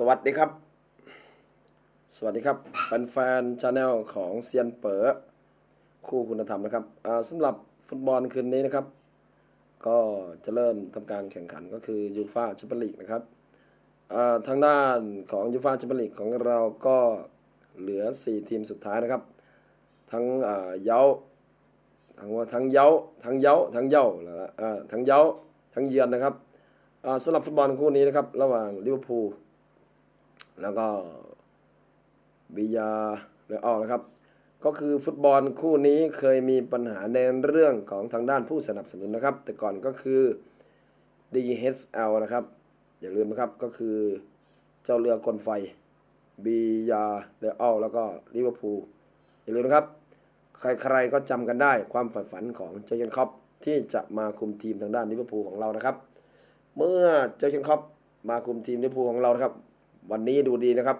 สวัสดีครับ สวัสดีครับแฟนๆชาแนลของเซียนเป๋อคู่คุณธรรมนะครับอ่าสำหรับฟุตบอลคืนนี้นะครับ ก็จะเริ่มทำการแข่งขันก็คือยูฟาแชมเปี้ยนลีกนะครับทางด้านของยูฟาแชมเปี้ยนลีกของเราก็เหลือ 4 ทีมสุดท้ายนะครับ ทั้งอ่าเย้าทั้งว่าทั้งเย้าทั้งเย้าทั้งเย้าแล้วทั้งเย้าทั้งเยือนนะครับอ่าสำหรับฟุตบอลคู่นี้นะครับ ระหว่างลิเวอร์พูล แล้วก็บิยาเรอัลนะครับ ก็คือฟุตบอลคู่นี้เคยมีปัญหาในเรื่องของทางด้านผู้สนับสนุนนะครับ แต่ก่อนก็คือ DHL นะครับ อย่าลืมนะครับก็คือเจ้าเรือกลไฟบิยาเรอัลแล้วก็ลิเวอร์พูลอย่าลืมนะครับ ใครๆก็จำกันได้ความใฝ่ฝันของเจอร์เกนคล็อปที่จะมาคุมทีมทางด้านลิเวอร์พูลของเรานะครับ เมื่อเจอร์เกนคล็อปมาคุมทีมลิเวอร์พูลของเรานะครับ วันนี้ดูดีนะครับ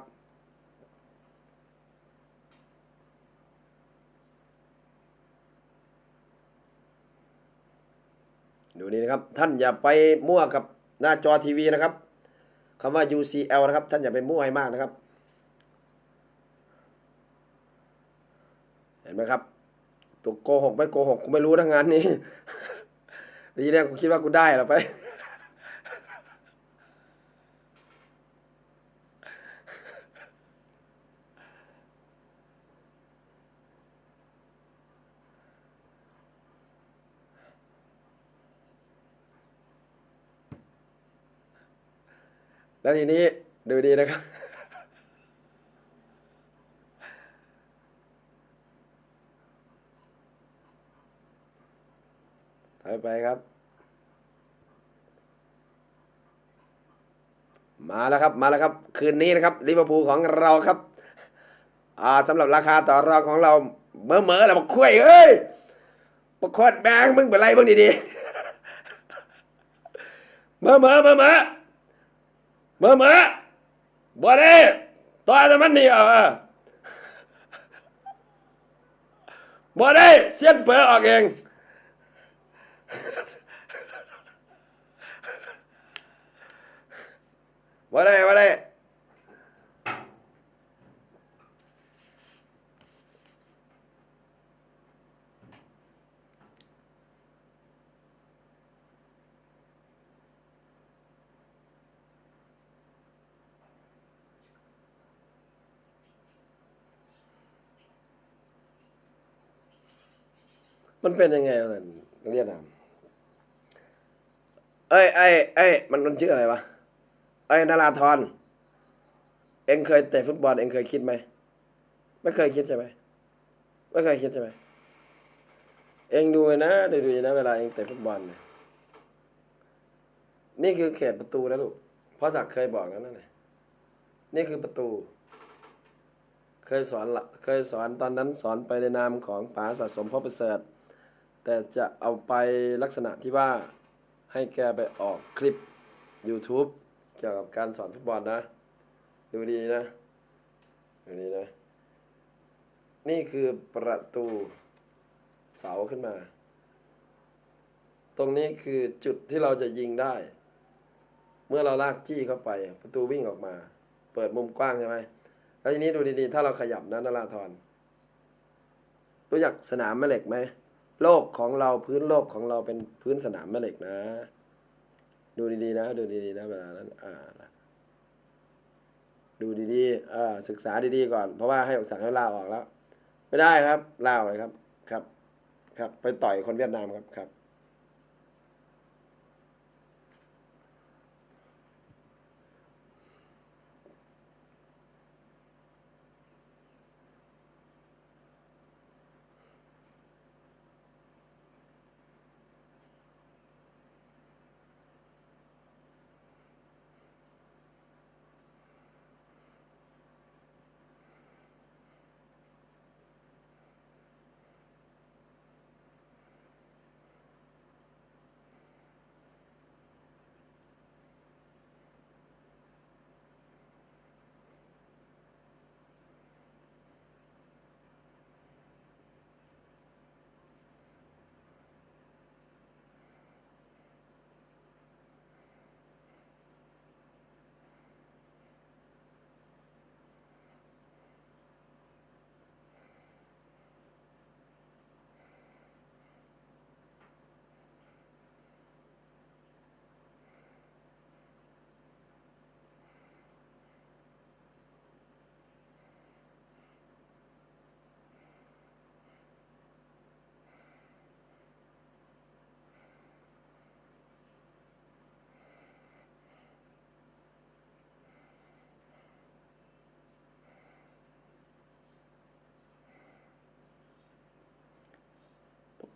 ดูดีนะครับ ท่านอย่าไปมั่วกับหน้าจอทีวีนะครับคำว่า UCL นะครับ ท่านอย่าไปมั่วให้มากนะครับ เห็นไหมครับตัวโกหกไม่โกหกกูไม่รู้ทั้งงานนี้ทีแรกกูคิดว่ากูได้หรอไป แล้วทีนี้ดูดีนะครับ ถอยไปครับ มาแล้วครับ มาแล้วครับ คืนนี้นะครับลิเวอร์พูลของเราครับ อ่าสำหรับราคาต่อรองของเราเมื่อเมื่อแล้วบอกคุยเอ้ยบอกโคตรแบงมึงเป็นไรบ้างดีๆเมื่อเมื่อเมื่อเมื่อ เมื่อเมื่อบ่ได้ต่อยแต่มันนี่เอาอะบ่ได้เสียนเปิดออกเองบ่ได้บ่ได้ มันเป็นยังไงวะนั่นเรียกนามเอ้ยเอ้ยเอ้ยมันมันชื่ออะไรวะเอ้ยนาราธรเองเคยเตะฟุตบอลเองเคยคิดไหมไม่เคยคิดใช่ไหมไม่เคยคิดใช่ไหมเองดูนะดูดูนะเวลาเองเตะฟุตบอลเนี่ยนี่คือเขตประตูนะลูกพ่อศักเคยบอกแล้วนั่นแหละนี่คือประตู เคยสอนละเคยสอนตอนนั้นสอนไปในนามของป๋าสะสมพ่อประเสริฐ แต่จะเอาไปลักษณะที่ว่าให้แกไปออกคลิป YouTube เกี่ยวกับการสอนฟุตบอลนะ ดูดีนะ ดูดีนะ นี่คือประตูเสาขึ้นมา ตรงนี้คือจุดที่เราจะยิงได้ เมื่อเราลากจี้เข้าไป ประตูวิ่งออกมา เปิดมุมกว้างใช่ไหมแล้วทีนี้ดูดีๆ ถ้าเราขยับนะนาราธรรู้จักสนามแม่เหล็กไหม โลกของเราพื้นโลกของเราเป็นพื้นสนามแม่เหล็กนะ ดูดีๆนะ ดูดีๆนะเวลานั้น อ่าดูดีๆอ่าศึกษาดีๆก่อน เพราะว่าให้ออกสั่งให้ลาออกแล้ว ไม่ได้ครับลาออกเลยครับ ครับ ครับ ไปต่อยคนเวียดนามครับครับ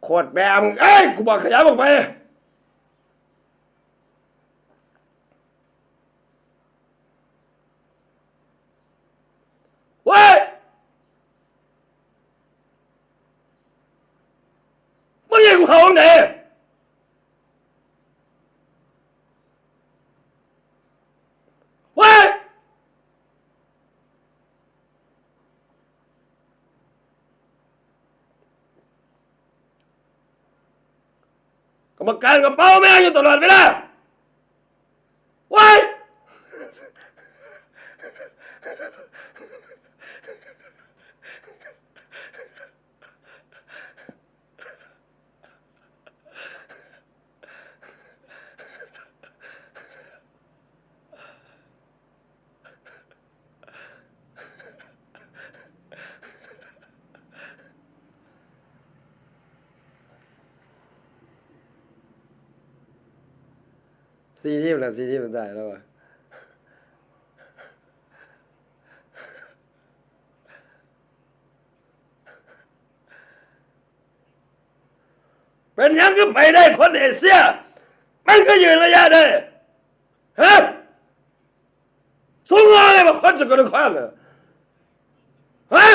โคตรแบมเอ้ยกูบอกขยับออกไปเว้ยมึงยิงกูเขาตรงไหนเว้ย กรรมการกับเป้าแม่งอยู่ตลอดเวลาเว้ย สี่ทีมแล้วสี่ทีมมันได้แล้ววะเป็นยังก็ไปได้คนเอเชีย มันก็ยืนระยะได้ฮะสูงอะไรมาคนสกลนครเหรอฮะ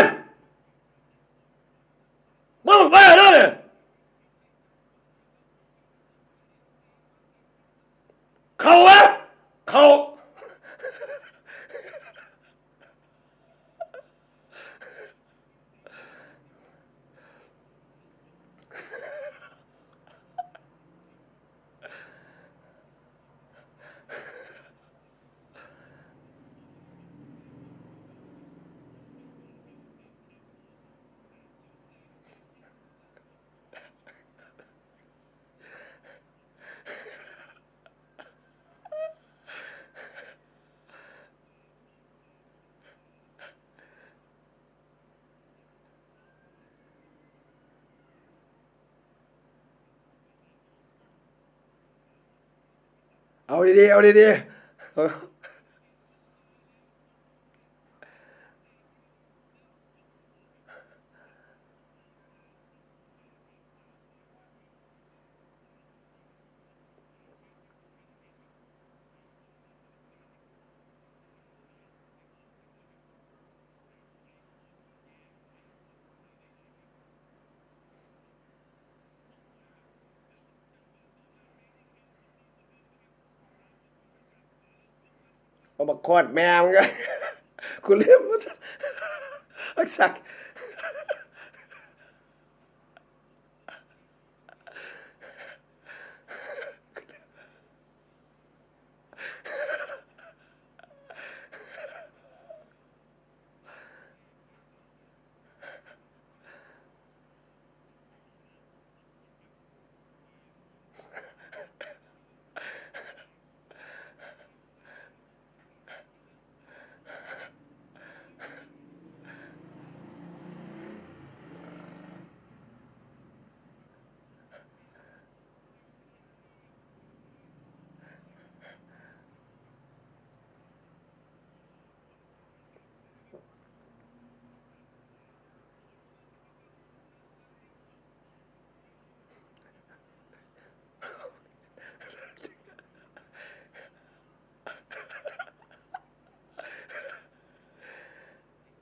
มึงไปแล้วเนี่ย เขาวะ เอาดีๆเอาดีๆ เอาเอามาโคตรแมวมึงก็คุณเลี้ยงมันอักษัก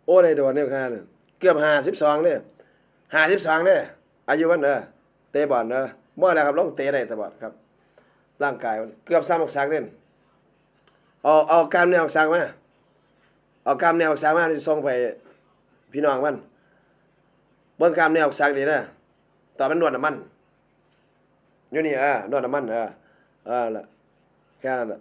โอ้ในโดนเนี่ยค่าเนี่ยเกือบห้าสิบสองเนี่ยห้าสิบสองเนี่ยอายุวันเออเตะบอลเออเมื่อไรครับลงเตะได้ต่บอลครับ ร่างกายมันเกือบสามออกสางเนี่ยเอาเอากล้ามเนื้ออกสางมาเอากล้ามเนื้ออกสางมาที่ส่งไปพี่น้องมันเบิ่งกล้ามเนื้ออกสางดีนะต่อมันนวดน้ำมันอยู่นี่เออนวดน้ำมันออเออละแค่นั้นแหละ